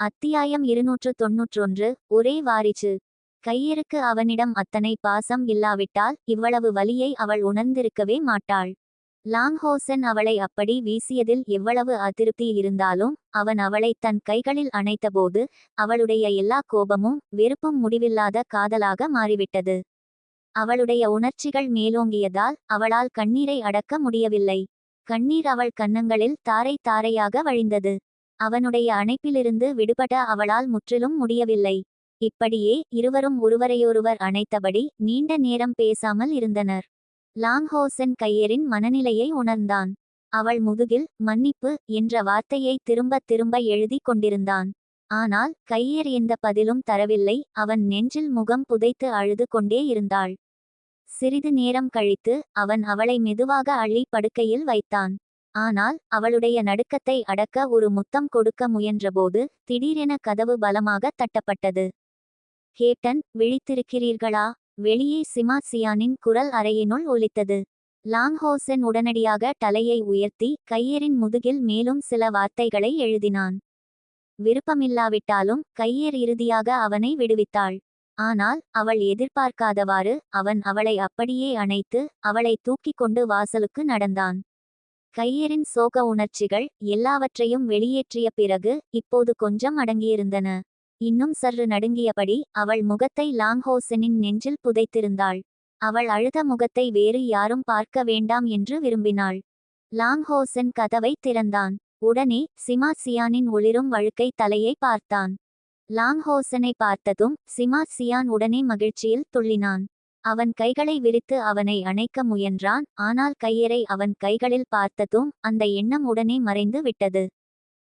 அத்தியாயம் இருநூற்று தொன்னூற்றொன்று ஒரே வாரிச்சு கையிருக்கு அவனிடம் அத்தனை பாசம் இல்லாவிட்டால் இவ்வளவு வலியை அவள் உணர்ந்திருக்கவே மாட்டாள். லாங்ஹோசன் அவளை அப்படி வீசியதில் எவ்வளவு அதிருப்தி இருந்தாலும் அவன் அவளை தன் கைகளில் அணைத்தபோது அவளுடைய எல்லா கோபமும் வெறுப்பும் முடிவில்லாத காதலாக மாறிவிட்டது. அவளுடைய உணர்ச்சிகள் மேலோங்கியதால் அவளால் கண்ணீரை அடக்க முடியவில்லை. கண்ணீர் அவள் கன்னங்களில் தாரை தாரையாக வழிந்தது. அவனுடைய அணைப்பிலிருந்து விடுபட அவளால் முற்றிலும் முடியவில்லை. இப்படியே இருவரும் ஒருவரையொருவர் அணைத்தபடி நீண்ட நேரம் பேசாமல் இருந்தனர். லாங்ஹோசன் கையரின் மனநிலையை உணர்ந்தான். அவள் முதுகில் மன்னிப்பு என்ற வார்த்தையை திரும்ப திரும்ப எழுதி கொண்டிருந்தான். ஆனால் கையர் எந்த பதிலும் தரவில்லை. அவன் நெஞ்சில் முகம் புதைத்து அழுது கொண்டே இருந்தாள். சிறிது நேரம் கழித்து அவன் அவளை மெதுவாக அள்ளி படுக்கையில் வைத்தான். ஆனால் அவளுடைய நடுக்கத்தை அடக்க ஒரு முத்தம் கொடுக்க முயன்றபோது திடீரென கதவு பலமாக தட்டப்பட்டது. கேப்டன் விழித்திருக்கிறீர்களா? வெளியே சிமாசியானின் குரல் அறையினுள் ஒலித்தது. லாங்ஹோசன் உடனடியாக தலையை உயர்த்தி கையேரின் முதுகில் மேலும் சில வார்த்தைகளை எழுதினான். விருப்பமில்லாவிட்டாலும் கையேர் இறுதியாக அவனை விடுவித்தாள். ஆனால் அவள் எதிர்பார்க்காதவாறு அவன் அவளை அப்படியே அணைத்து அவளை தூக்கிக் கொண்டு வாசலுக்கு நடந்தான். கையரின் சோக உணர்ச்சிகள் எல்லாவற்றையும் வெளியேற்றிய பிறகு இப்போது கொஞ்சம் அடங்கியிருந்தன. இன்னும் சற்று நடுங்கியபடி அவள் முகத்தை லாங்ஹோசனின் நெஞ்சில் புதைத்திருந்தாள். அவள் அழுத முகத்தை வேறு யாரும் பார்க்க வேண்டாம் என்று விரும்பினாள். லாங்ஹோசன் கதவை திறந்தான். உடனே சிமா சியானின் ஒளிரும் வழுக்கை தலையை பார்த்தான். லாங்ஹோசனை பார்த்ததும் சிமாசியான் உடனே மகிழ்ச்சியில் துள்ளினான். அவன் கைகளை விரித்து அவனை அணைக்க முயன்றான் ஆனால் கையரை அவன் கைகளில் பார்த்ததும் அந்த எண்ணம் உடனே மறைந்து விட்டது.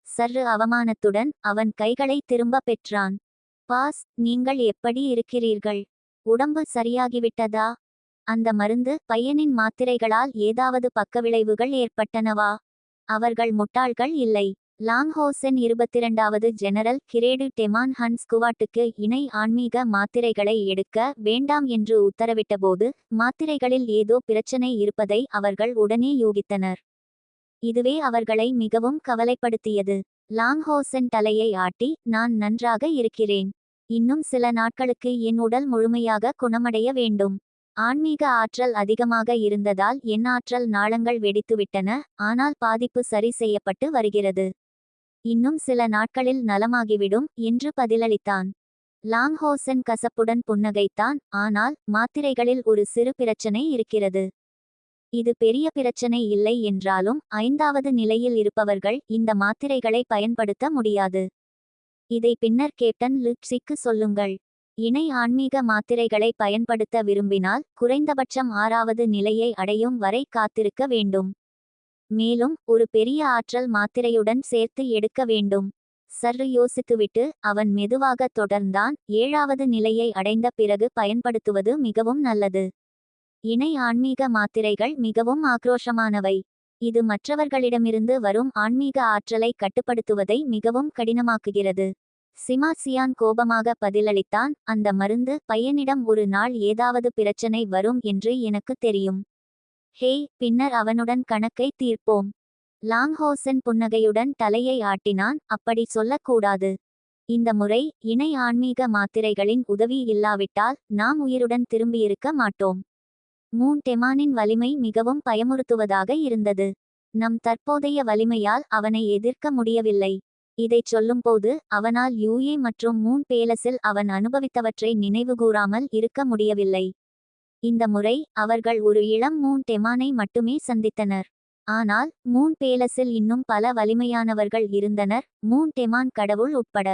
சற்று அவமானத்துடன் அவன் கைகளை திரும்ப பெற்றான். பாஸ் நீங்கள் எப்படி இருக்கிறீர்கள்? உடம்பு சரியாகிவிட்டதா? அந்த மருந்து பையனின் மாத்திரைகளால் ஏதாவது பக்கவிளைவுகள் ஏற்பட்டனவா? அவர்கள் முட்டாள்கள் இல்லை. லாங்ஹோசென் இருபத்திரண்டாவது ஜெனரல் கிரேடு டெமான் ஹன்ஸ் குவாட்டுக்கு இணை ஆன்மீக மாத்திரைகளை எடுக்க வேண்டாம் என்று உத்தரவிட்டபோது மாத்திரைகளில் ஏதோ பிரச்சனை இருப்பதை அவர்கள் உடனே யூகித்தனர். இதுவே அவர்களை மிகவும் கவலைப்படுத்தியது. லாங்ஹோசன் தலையை ஆட்டி நான் நன்றாக இருக்கிறேன். இன்னும் சில நாட்களுக்கு என் உடல் முழுமையாக குணமடைய வேண்டும். ஆன்மீக ஆற்றல் அதிகமாக இருந்ததால் என் ஆற்றல் நாளங்கள் வெடித்துவிட்டன ஆனால் பாதிப்பு சரி செய்யப்பட்டு வருகிறது. இன்னும் சில நாட்களில் நலமாகிவிடும் என்று பதிலளித்தான். லாங்ஹோசன் கசப்புடன் புன்னகைத்தான் ஆனால் மாத்திரைகளில் ஒரு சிறு பிரச்சனை இருக்கிறது. இது பெரிய பிரச்சனை இல்லை என்றாலும் ஐந்தாவது நிலையில் இருப்பவர்கள் இந்த மாத்திரைகளை பயன்படுத்த முடியாது. இதை பின்னர் கேப்டன் லிப்சிக்கு சொல்லுங்கள். இணை ஆன்மீக மாத்திரைகளை பயன்படுத்த விரும்பினால் குறைந்தபட்சம் ஆறாவது நிலையை அடையும் வரை காத்திருக்க வேண்டும். மேலும் ஒரு பெரிய ஆற்றல் மாத்திரையுடன் சேர்த்து எடுக்க வேண்டும். சற்று யோசித்துவிட்டு அவன் மெதுவாக தொடர்ந்தான். ஏழாவது நிலையை அடைந்த பிறகு பயன்படுத்துவது மிகவும் நல்லது. இணை ஆன்மீக மாத்திரைகள் மிகவும் ஆக்ரோஷமானவை. இது மற்றவர்களிடமிருந்து வரும் ஆன்மீக ஆற்றலை கட்டுப்படுத்துவதை மிகவும் கடினமாக்குகிறது. சிமாசியான் கோபமாக பதிலளித்தான். அந்த மருந்து பையனிடம் ஒரு நாள் ஏதாவது பிரச்சனை வரும் என்று எனக்கு தெரியும். ஹேய் பின்னர் அவனுடன் கணக்கை தீர்ப்போம். லாங்ஹோசன் புன்னகையுடன் தலையை ஆட்டினான் அப்படி சொல்லக்கூடாது. இந்த முறை இணை ஆன்மீக மாத்திரைகளின் உதவி இல்லாவிட்டால் நாம் உயிருடன் திரும்பியிருக்க மாட்டோம். மூன் டெமானின் வலிமை மிகவும் பயமுறுத்துவதாக இருந்தது. நம் தற்போதைய வலிமையால் அவனை எதிர்க்க முடியவில்லை. இதைச் சொல்லும்போது அவனால் யூஏ மற்றும் மூன் பேலஸில் அவன் அனுபவித்தவற்றை நினைவுகூராமல் இருக்க முடியவில்லை. இந்த முறை அவர்கள் ஒரு இளம் மூன் டெமானை மட்டுமே சந்தித்தனர். ஆனால் மூன் பேலஸில் இன்னும் பல வலிமையானவர்கள் இருந்தனர். மூன் டெமான் கடவுள் உட்பட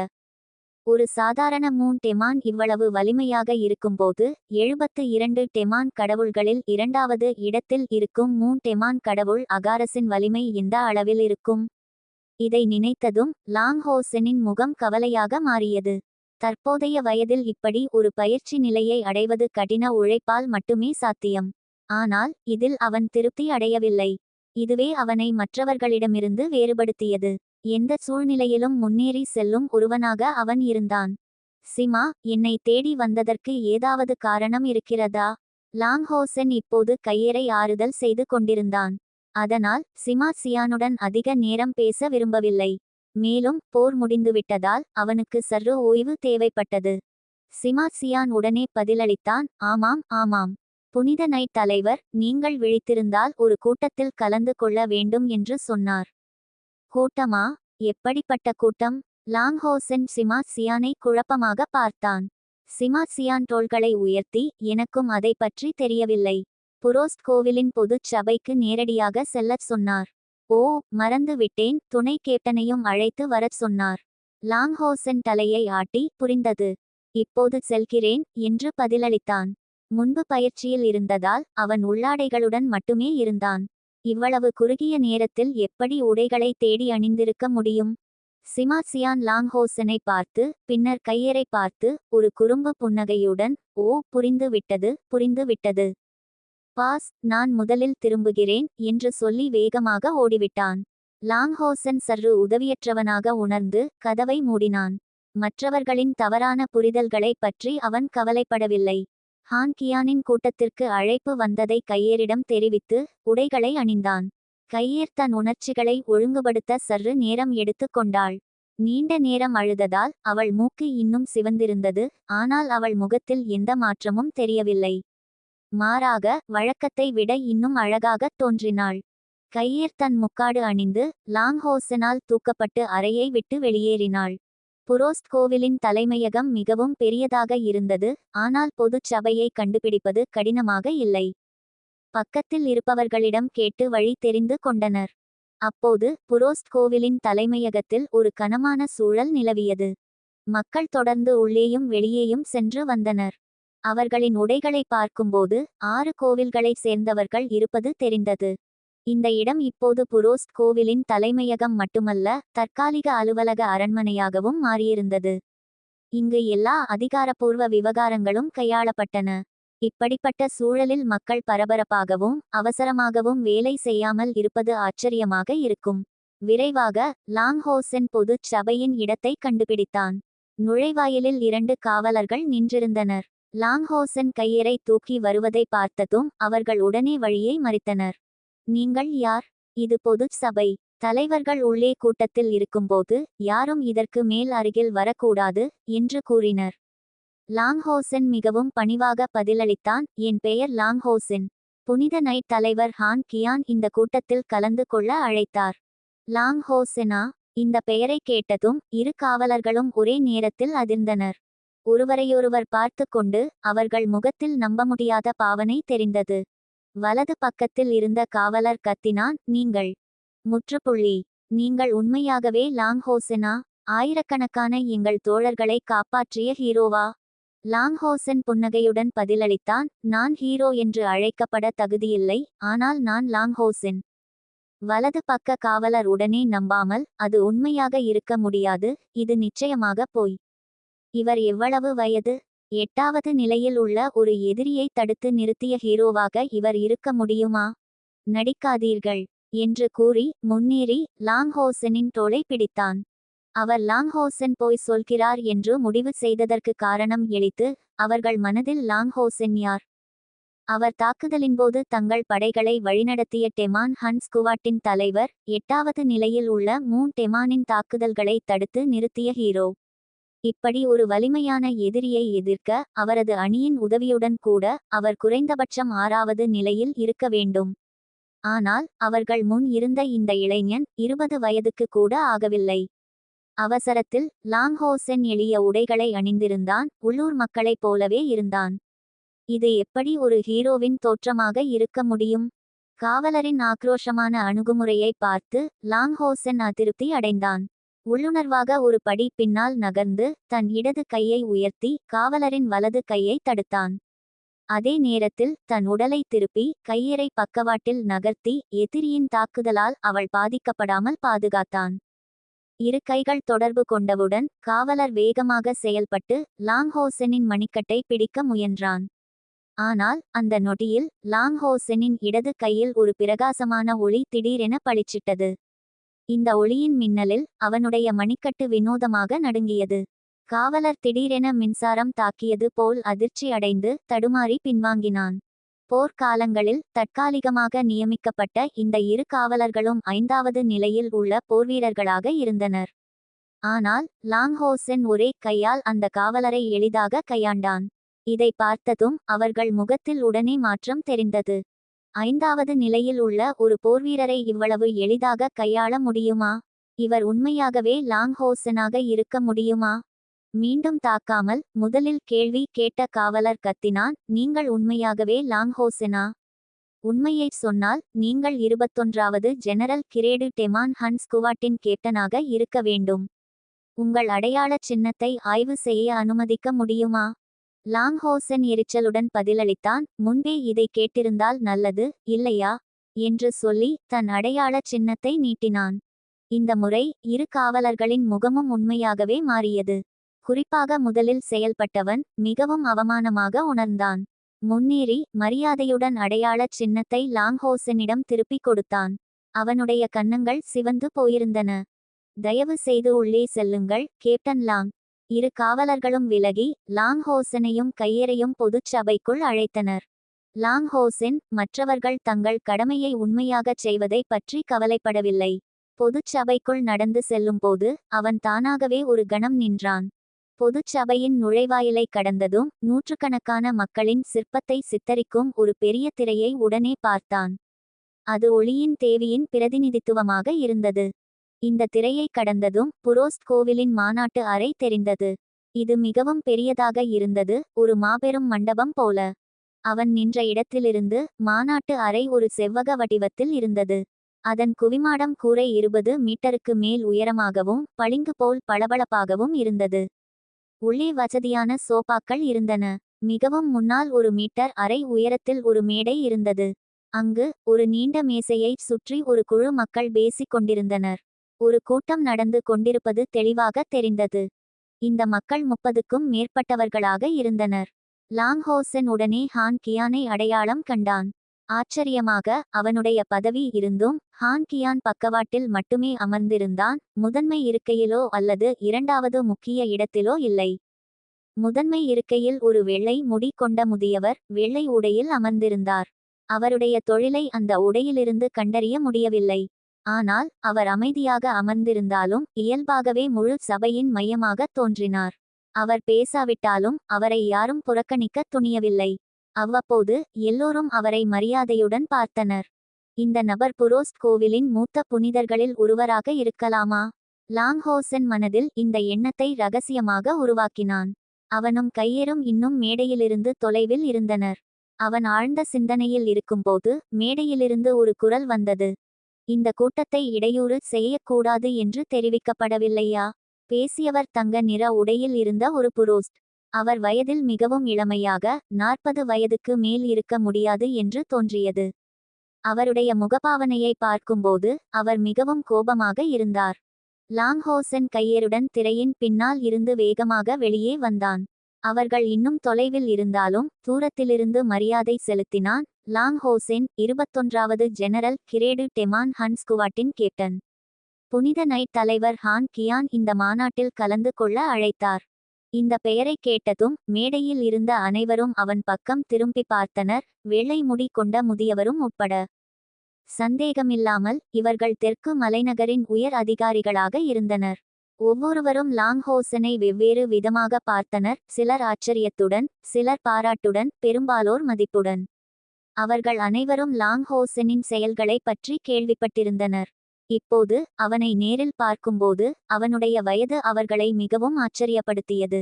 ஒரு சாதாரண மூன் டெமான் இவ்வளவு வலிமையாக இருக்கும்போது எழுபத்து இரண்டு டெமான் கடவுள்களில் இரண்டாவது இடத்தில் இருக்கும் மூன் டெமான் கடவுள் அகாரஸின் வலிமை எந்த அளவில் இருக்கும். இதை நினைத்ததும் லாங்ஹோசனின் முகம் கவலையாக மாறியது. தற்போதைய வயதில் இப்படி ஒரு பயிற்சி நிலையை அடைவது கடின உழைப்பால் மட்டுமே சாத்தியம். ஆனால் இதில் அவன் திருப்தி அடையவில்லை. இதுவே அவனை மற்றவர்களிடமிருந்து வேறுபடுத்தியது. எந்த சூழ்நிலையிலும் முன்னேறி செல்லும் ஒருவனாக அவன் இருந்தான். சிமா என்னை தேடி வந்ததற்கு ஏதாவது காரணம் இருக்கிறதா லாங்ஹோசன் இப்போது கையறை ஆறுதல் செய்து கொண்டிருந்தான். அதனால் சிமா சியானுடன் அதிக நேரம் பேச விரும்பவில்லை. மேலும் போர் முடிந்துவிட்டதால் அவனுக்கு சற்று ஓய்வு தேவைப்பட்டது. சிமா சியான் உடனே பதிலளித்தான் ஆமாம் ஆமாம். புனித நைட் தலைவர் நீங்கள் விழித்திருந்தால் ஒரு கூட்டத்தில் கலந்து கொள்ள வேண்டும் என்று சொன்னார். கூட்டமா? எப்படிப்பட்ட கூட்டம்? லாங்ஹோசென் சிமா சியானை குழப்பமாக பார்த்தான். சிமா சியான் தோள்களை உயர்த்தி எனக்கும் அதை பற்றி தெரியவில்லை. புரோஸ்ட் கோவிலின் பொதுச் சபைக்கு நேரடியாக செல்லச் சொன்னார். ஓ மறந்து விட்டேன் துணை கேப்டனையும் அழைத்து வரச் சொன்னார். லாங்ஹோசென் தலையை ஆட்டி புரிந்தது. இப்போது செல்கிறேன் என்று பதிலளித்தான். முன்பு பயிற்சியில் இருந்ததால் அவன் உள்ளாடைகளுடன் மட்டுமே இருந்தான். இவ்வளவு குறுகிய நேரத்தில் எப்படி உடைகளை தேடி அணிந்திருக்க முடியும்? சிமாசியான் லாங்ஹோசனை பார்த்து பின்னர் கையரை பார்த்து ஒரு குறும்பு புன்னகையுடன் ஓ புரிந்து விட்டது புரிந்து விட்டது பாஸ் நான் முதலில் திரும்புகிறேன் என்று சொல்லி வேகமாக ஓடிவிட்டான். லாங்ஹோசன் சர்ரு உதவியற்றவனாக உணர்ந்து கதவை மூடினான். மற்றவர்களின் தவறான புரிதல்களை பற்றி அவன் கவலைப்படவில்லை. ஹான் கியானின் கூட்டத்திற்கு அழைப்பு வந்ததை கையேரிடம் தெரிவித்து உடைகளை அணிந்தான். கையேர் தன் உணர்ச்சிகளை ஒழுங்குபடுத்த சர்று நேரம் எடுத்து கொண்டாள். நீண்ட நேரம் அழுததால் அவள் மூக்கு இன்னும் சிவந்திருந்தது ஆனால் அவள் முகத்தில் எந்த மாற்றமும் தெரியவில்லை. மாறாக வழக்கத்தை விட இன்னும் அழகாகத் தோன்றினாள். கையேர் தன் முக்காடு அணிந்து லாங்ஹோசனால் தூக்கப்பட்டு அறையை விட்டு வெளியேறினாள். புரோஸ்ட் கோவிலின் தலைமையகம் மிகவும் பெரியதாக இருந்தது ஆனால் பொதுச் சபையை கண்டுபிடிப்பது கடினமாக இல்லை. பக்கத்தில் இருப்பவர்களிடம் கேட்டு வழி தெரிந்து கொண்டனர். அப்போது புரோஸ்ட் கோவிலின் தலைமையகத்தில் ஒரு கனமான சூழல் நிலவியது. மக்கள் தொடர்ந்து உள்ளேயும் வெளியேயும் சென்று வந்தனர். அவர்களின் உடைகளை பார்க்கும்போது ஆறு கோவில்களைச் சேர்ந்தவர்கள் இருப்பது தெரிந்தது. இந்த இடம் இப்போது புரோஸ்ட் கோவிலின் தலைமையகம் மட்டுமல்ல தற்காலிக அலுவலக அரண்மனையாகவும் மாறியிருந்தது. இங்கு எல்லா அதிகாரப்பூர்வ விவகாரங்களும் கையாளப்பட்டன. இப்படிப்பட்ட சூழலில் மக்கள் பரபரப்பாகவும் அவசரமாகவும் வேலை செய்யாமல் இருப்பது ஆச்சரியமாக இருக்கும். விரைவாக லாங்ஹோசென் பொதுச் சபையின் இடத்தை கண்டுபிடித்தான். நுழைவாயிலில் இரண்டு காவலர்கள் நின்றிருந்தனர். லாங்ஹோசன் கையரை தூக்கி வருவதை பார்த்ததும் அவர்கள் உடனே வழியை மறித்தனர். நீங்கள் யார்? இது பொதுச் சபை. தலைவர்கள் உள்ளே கூட்டத்தில் இருக்கும்போது யாரும் இதற்கு மேல் அருகில் வரக்கூடாது என்று கூறினர். லாங்ஹோசென் மிகவும் பணிவாக பதிலளித்தான். என் பெயர் லாங்ஹோசன். புனித நைட் தலைவர் ஹான் கியான் இந்த கூட்டத்தில் கலந்து கொள்ள அழைத்தார். லாங்ஹோசெனா இந்த பெயரை கேட்டதும் இரு காவலர்களும் ஒரே நேரத்தில் அதிர்ந்தனர். ஒருவரையொருவர் பார்த்து கொண்டு அவர்கள் முகத்தில் நம்ப முடியாத பாவனை தெரிந்தது. வலது பக்கத்தில் இருந்த காவலர் கத்தினான் நீங்கள் முற்றுப்புள்ளி நீங்கள் உண்மையாகவே லாங்ஹோசனா? ஆயிரக்கணக்கான எங்கள் தோழர்களை காப்பாற்றிய ஹீரோவா? லாங்ஹோசன் புன்னகையுடன் பதிலளித்தான் நான் ஹீரோ என்று அழைக்கப்பட தகுதியில்லை ஆனால் நான் லாங்ஹோசன். வலது பக்க காவலர் உடனே நம்பாமல் அது உண்மையாக இருக்க முடியாது இது நிச்சயமாக போய். இவர் எவ்வளவு வயது? எட்டாவது நிலையில் உள்ள ஒரு எதிரியை தடுத்து நிறுத்திய ஹீரோவாக இவர் இருக்க முடியுமா? நடிக்காதீர்கள் என்று கூறி முன்னேறி லாங்ஹோசனின் தோளை பிடித்தான். அவர் லாங்ஹோசன் போய் சொல்கிறார் என்று முடிவு செய்ததற்கு காரணம் எளித்து அவர்கள் மனதில் லாங்ஹோசன் யார்? அவர் தாக்குதலின்போது தங்கள் படைகளை வழிநடத்திய டெமான் ஹன்ஸ் குவாட்டின் தலைவர் எட்டாவது நிலையில் உள்ள மூன் டெமானின் தாக்குதல்களை தடுத்து நிறுத்திய ஹீரோ. இப்படி ஒரு வலிமையான எதிரியை எதிர்க்க அவரது அணியின் உதவியுடன் கூட அவர் குறைந்தபட்சம் ஆறாவது நிலையில் இருக்க வேண்டும். ஆனால் அவர்கள் முன் இருந்த இந்த இளைஞன் இருபது வயதுக்கு கூட ஆகவில்லை. அவசரத்தில் லாங்ஹோசென் எளிய உடைகளை அணிந்திருந்தான் உள்ளூர் மக்களைப் போலவே இருந்தான். இது எப்படி ஒரு ஹீரோவின் தோற்றமாக இருக்க முடியும்? காவலரின் ஆக்ரோஷமான அணுகுமுறையை பார்த்து லாங்ஹோசென் அதிருப்தி அடைந்தான். உள்ளுணர்வாக ஒரு படி பின்னால் நகர்ந்து தன் இடது கையை உயர்த்தி காவலரின் வலது கையை தடுத்தான். அதே நேரத்தில் தன் உடலை திருப்பி கையறை பக்கவாட்டில் நகர்த்தி எதிரியின் தாக்குதலால் அவள் பாதிக்கப்படாமல் பாதுகாத்தான். இரு கைகள் தொடர்பு கொண்டவுடன் காவலர் வேகமாக செயல்பட்டு லாங்ஹோசனின் மணிக்கட்டை பிடிக்க முயன்றான். ஆனால் அந்த நொடியில் லாங்ஹோசனின் இடது கையில் ஒரு பிரகாசமான ஒளி திடீரென பளிச்சிட்டது. இந்த ஒளியின் மின்னலில் அவனுடைய மணிக்கட்டு வினோதமாக நடுங்கியது. காவலர் திடீரென மின்சாரம் தாக்கியது போல் அதிர்ச்சி அடைந்து தடுமாறி பின்வாங்கினான். போர்க்காலங்களில் தற்காலிகமாக நியமிக்கப்பட்ட இந்த இரு காவலர்களும் ஐந்தாவது நிலையில் உள்ள போர்வீரர்களாக இருந்தனர். ஆனால் லாங்ஹோசென் ஒரே கையால் அந்த காவலரை எளிதாக கையாண்டான். இதை பார்த்ததும் அவர்கள் முகத்தில் உடனே மாற்றம் தெரிந்தது. ஐந்தாவது நிலையில் உள்ள ஒரு போர்வீரரை இவ்வளவு எளிதாக கையாள முடியுமா? இவர் உண்மையாகவே லாங்ஹோசனாக இருக்க முடியுமா? மீண்டும் தாக்காமல் முதலில் கேள்வி கேட்ட காவலர் கத்தினான் நீங்கள் உண்மையாகவே லாங்ஹோசனா? உண்மையைச் சொன்னால் நீங்கள் இருபத்தொன்றாவது ஜெனரல் கிரேடு டெமான் ஹன் ஸ்குவாட்டின் கேப்டனாக இருக்க வேண்டும். உங்கள் அடையாளச் சின்னத்தை ஆய்வு செய்ய அனுமதிக்க முடியுமா? லாங்ஹோசன் எரிச்சலுடன் பதிலளித்தான் முன்பே இதை கேட்டிருந்தால் நல்லது இல்லையா என்று சொல்லி தன் அடையாளச் சின்னத்தை நீட்டினான். இந்த முறை இரு காவலர்களின் முகமும் உண்மையாகவே மாறியது. குறிப்பாக முதலில் செயல்பட்டவன் மிகவும் அவமானமாக உணர்ந்தான். முன்னேறி மரியாதையுடன் அடையாளச் சின்னத்தை லாங்ஹோசனிடம் திருப்பிக் கொடுத்தான். அவனுடைய கன்னங்கள் சிவந்து போயிருந்தன. தயவு செய்து உள்ளே செல்லுங்கள் கேப்டன் லாங். இரு காவலர்களும் விலகி லாங்ஹோசனையும் கையரையும் பொதுச் சபைக்குள் அழைத்தனர். லாங்ஹோசென் மற்றவர்கள் தங்கள் கடமையை உண்மையாகச் செய்வதை பற்றி கவலைப்படவில்லை. பொதுச் சபைக்குள் நடந்து செல்லும்போது அவன் தானாகவே ஒரு கணம் நின்றான். பொதுச் சபையின் நுழைவாயிலை கடந்ததும் நூற்றுக்கணக்கான மக்களின் சிற்பத்தை சித்தரிக்கும் ஒரு பெரிய திரையை உடனே பார்த்தான். அது ஒளியின் தேவியின் பிரதிநிதித்துவமாக இருந்தது. இந்த திரையை கடந்ததும் புரோஸ்ட் கோவிலின் மாநாட்டு அறை தெரிந்தது. இது மிகவும் பெரியதாக இருந்தது ஒரு மாபெரும் மண்டபம் போல. அவன் நின்ற இடத்திலிருந்து மாநாட்டு அறை ஒரு செவ்வக வடிவத்தில் இருந்தது. அதன் குவிமாடம் கூரை இருபது மீட்டருக்கு மேல் உயரமாகவும் பளிங்கு போல் பளபளப்பாகவும் இருந்தது. உள்ளே வசதியான சோபாக்கள் இருந்தன. மிகவும் முன்னால் ஒரு மீட்டர் அரை உயரத்தில் ஒரு மேடை இருந்தது. அங்கு ஒரு நீண்ட மேசையை சுற்றி ஒரு குழு மக்கள் பேசிக் கொண்டிருந்தனர். ஒரு கூட்டம் நடந்து கொண்டிருப்பது தெளிவாக தெரிந்தது. இந்த மக்கள் முப்பதுக்கும் மேற்பட்டவர்களாக இருந்தனர். லாங்ஹோசன் உடனே ஹான் கியானை அடையாளம் கண்டான். ஆச்சரியமாக அவனுடைய பதவி இருந்தும் ஹான் கியான் பக்கவாட்டில் மட்டுமே அமர்ந்திருந்தான் முதன்மை இருக்கையிலோ அல்லது இரண்டாவது முக்கிய இடத்திலோ இல்லை. முதன்மை இருக்கையில் ஒரு வெள்ளை முடி கொண்ட முதியவர் வெள்ளை உடையில் அமர்ந்திருந்தார். அவருடைய தொழிலை அந்த உடையிலிருந்து கண்டறிய முடியவில்லை. ஆனால் அவர் அமைதியாக அமர்ந்திருந்தாலும் இயல்பாகவே முழு சபையின் மையமாக தோன்றினார். அவர் பேசாவிட்டாலும் அவரை யாரும் புறக்கணிக்க துணியவில்லை. அவ்வப்போது எல்லோரும் அவரை மரியாதையுடன் பார்த்தனர். இந்த நபர் புரோஸ்ட் கோவிலின் மூத்த புனிதர்களில் ஒருவராக இருக்கலாமா? லாங்ஹோசன் மனதில் இந்த எண்ணத்தை ரகசியமாக உருவாக்கினான். அவனும் கையேறும் இன்னும் மேடையிலிருந்து தொலைவில் இருந்தனர். அவன் ஆழ்ந்த சிந்தனையில் இருக்கும்போது மேடையிலிருந்து ஒரு குரல் வந்தது. இந்த கூட்டத்தை இடையூறு செய்யக்கூடாது என்று தெரிவிக்கப்படவில்லையா? பேசியவர் தங்க நிற உடையில் இருந்த ஒரு புரோஸ்ட் அவர் வயதில் மிகவும் இளமையாக நாற்பது வயதுக்கு மேல் இருக்க முடியாது என்று தோன்றியது. அவருடைய முகபாவனையை பார்க்கும்போது அவர் மிகவும் கோபமாக இருந்தார். லாங்ஹோசன் கையருடன் திரையின் பின்னால் இருந்து வேகமாக வெளியே வந்தான். அவர்கள் இன்னும் தொலைவில் இருந்தாலும் தூரத்திலிருந்து மரியாதை செலுத்தினான். லாங்ஹோசென் இருபத்தொன்றாவது ஜெனரல் கிரேடு டெமான் ஹன்ஸ்குவாட்டின் கேப்டன். புனித நைட் தலைவர் ஹான் கியான் இந்த மாநாட்டில் கலந்து கொள்ள அழைத்தார். இந்த பெயரை கேட்டதும் மேடையில் இருந்த அனைவரும் அவன் பக்கம் திரும்பி பார்த்தனர். வெள்ளை முடி கொண்ட முதியவரும் உட்பட. சந்தேகமில்லாமல் இவர்கள் தெற்கு மலைநகரின் உயர் அதிகாரிகளாக இருந்தனர். ஒவ்வொருவரும் லாங்ஹோசனை வெவ்வேறு விதமாக பார்த்தனர் சிலர் ஆச்சரியத்துடன் சிலர் பாராட்டுடன் பெரும்பாலோர் மதிப்புடன். அவர்கள் அனைவரும் லாங்ஹோசனின் செயல்களை பற்றி கேள்விப்பட்டிருந்தனர். இப்போது அவனை நேரில் பார்க்கும்போது அவனுடைய வயது அவர்களை மிகவும் ஆச்சரியப்படுத்தியது.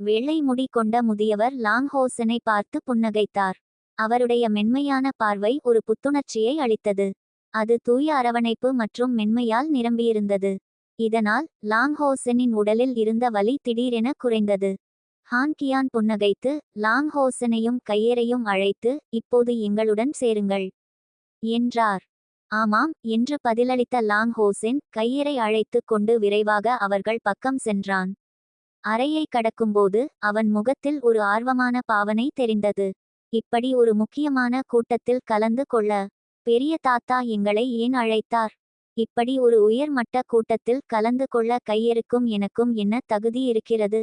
வெள்ளை முடி கொண்ட முதியவர் லாங்ஹோசனை பார்த்து புன்னகைத்தார். அவருடைய மென்மையான பார்வை ஒரு புத்துணர்ச்சியை அளித்தது. அது தூய அரவணைப்பு மற்றும் மென்மையால் நிரம்பியிருந்தது. இதனால் லாங்ஹோசனின் உடலில் இருந்த வலி திடீரென குறைந்தது. ஹான்கியான் புன்னகைத்து லாங்ஹோசனையும் கையேறையும் அழைத்து இப்போது எங்களுடன் சேருங்கள் என்றார். ஆமாம் என்று பதிலளித்த லாங் ஹோசென் அழைத்து கொண்டு விரைவாக அவர்கள் பக்கம் சென்றான். அறையை கடக்கும்போது அவன் முகத்தில் ஒரு ஆர்வமான பாவனை தெரிந்தது. இப்படி ஒரு முக்கியமான கூட்டத்தில் கலந்து கொள்ள பெரிய தாத்தா எங்களை ஏன் அழைத்தார்? இப்படி ஒரு உயர்மட்ட கூட்டத்தில் கலந்து கொள்ள கையெருக்கும் எனக்கும் என்ன தகுதி இருக்கிறது?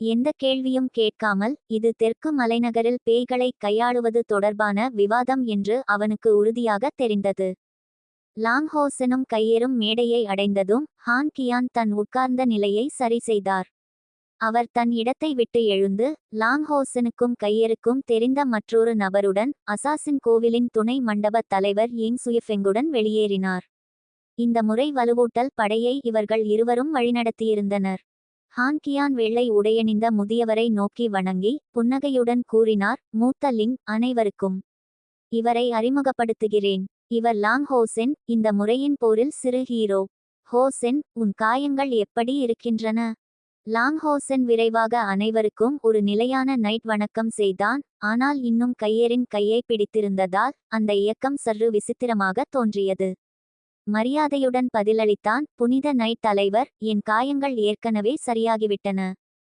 எந்த கேள்வியும் கேட்காமல் இது தெற்கு மலைநகரில் பேய்களை கையாளுவது தொடர்பான விவாதம் என்று அவனுக்கு உறுதியாக தெரிந்தது. லாங்ஹோசனும் கையெறும் மேடையை அடைந்ததும் ஹான் கியான் தன் உட்கார்ந்த நிலையை சரி செய்தார். அவர் தன் இடத்தை விட்டு எழுந்து லாங்ஹோசனுக்கும் கையேறுக்கும் தெரிந்த மற்றொரு நபருடன் அசாசின் கோவிலின் துணை மண்டபத் தலைவர் யிங் சுயஃபெங்குடன் வெளியேறினார். இந்த முறை வலுவூட்டல் படையை இவர்கள் இருவரும் வழிநடத்தியிருந்தனர். ஹான் கியான் வெள்ளை உடையணிந்த முதியவரை நோக்கி வணங்கி புன்னகையுடன் கூறினார் மூத்த லிங் அனைவருக்கும் இவரை அறிமுகப்படுத்துகிறேன். இவர் லாங் ஹோசென் இந்த முறையின் போரில் சிறு ஹீரோ. ஹோசென் உன் காயங்கள் எப்படி இருக்கின்றன? லாங் ஹோசென் விரைவாக அனைவருக்கும் ஒரு நிலையான நைட் வணக்கம் செய்தான் ஆனால் இன்னும் கையரின் கையை பிடித்திருந்ததால் அந்த இயக்கம் சற்று விசித்திரமாக தோன்றியது. மரியாதையுடன் பதிலளித்தான் புனித நைட் தலைவர் என் காயங்கள் ஏற்கனவே சரியாகிவிட்டன.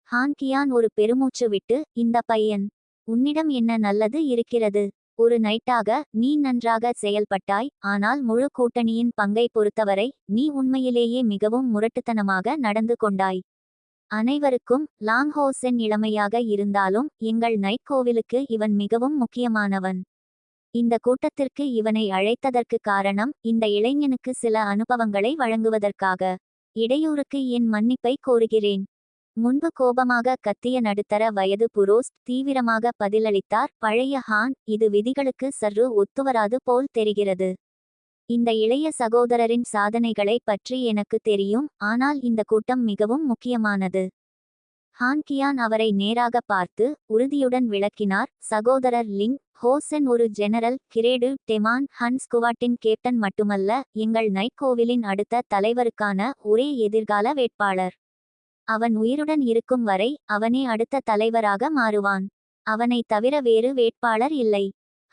ஹான் கியான் ஒரு பெருமூச்சு விட்டு இந்த பையன் உன்னிடம் என்ன நல்லது இருக்கிறது? ஒரு நைட்டாக நீ நன்றாக செயல்பட்டாய் ஆனால் முழு கூட்டணியின் பங்கை பொறுத்தவரை நீ உண்மையிலேயே மிகவும் முரட்டுத்தனமாக நடந்து கொண்டாய். அனைவருக்கும் லாங்ஹோசென் இளமையாக இருந்தாலும் எங்கள் நைட் கோவிலுக்கு இவன் மிகவும் முக்கியமானவன். இந்த கூட்டத்திற்கு இவனை அழைத்ததற்கு காரணம் இந்த இளைஞனுக்கு சில அனுபவங்களை வழங்குவதற்காக. இடையூறுக்கு என் மன்னிப்பை கோருகிறேன். முன்பு கோபமாக கத்திய நடுத்தர வயது புரோஸ் தீவிரமாக பதிலளித்தார் பழைய ஹான் இது விதிகளுக்கு சற்று ஒத்துவராது போல் தெரிகிறது. இந்த இளைய சகோதரரின் சாதனைகளை பற்றி எனக்கு தெரியும் ஆனால் இந்த கூட்டம் மிகவும் முக்கியமானது. ஹான்கியான் அவரை நேராக பார்த்து உறுதியுடன் விளக்கினார். சகோதரர் லிங் ஹோசென் ஒரு ஜெனரல் கிரேடு டெமான் ஹன் ஸ்குவாட்டின் கேப்டன் மட்டுமல்ல எங்கள் நைக்கோவிலின் அடுத்த தலைவருக்கான ஒரே எதிர்கால வேட்பாளர். அவன் உயிருடன் இருக்கும் வரை அவனே அடுத்த தலைவராக மாறுவான். அவனை தவிர வேறு வேட்பாளர் இல்லை.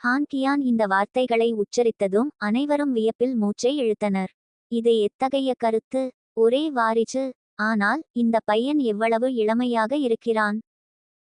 ஹான் கியான் இந்த வார்த்தைகளை உச்சரித்ததும் அனைவரும் வியப்பில் மூச்சை இழுத்தனர். இது எத்தகைய கருத்து? ஒரே வாரிச்சு ஆனால் இந்த பையன் எவ்வளவு இளமையாக இருக்கிறான்?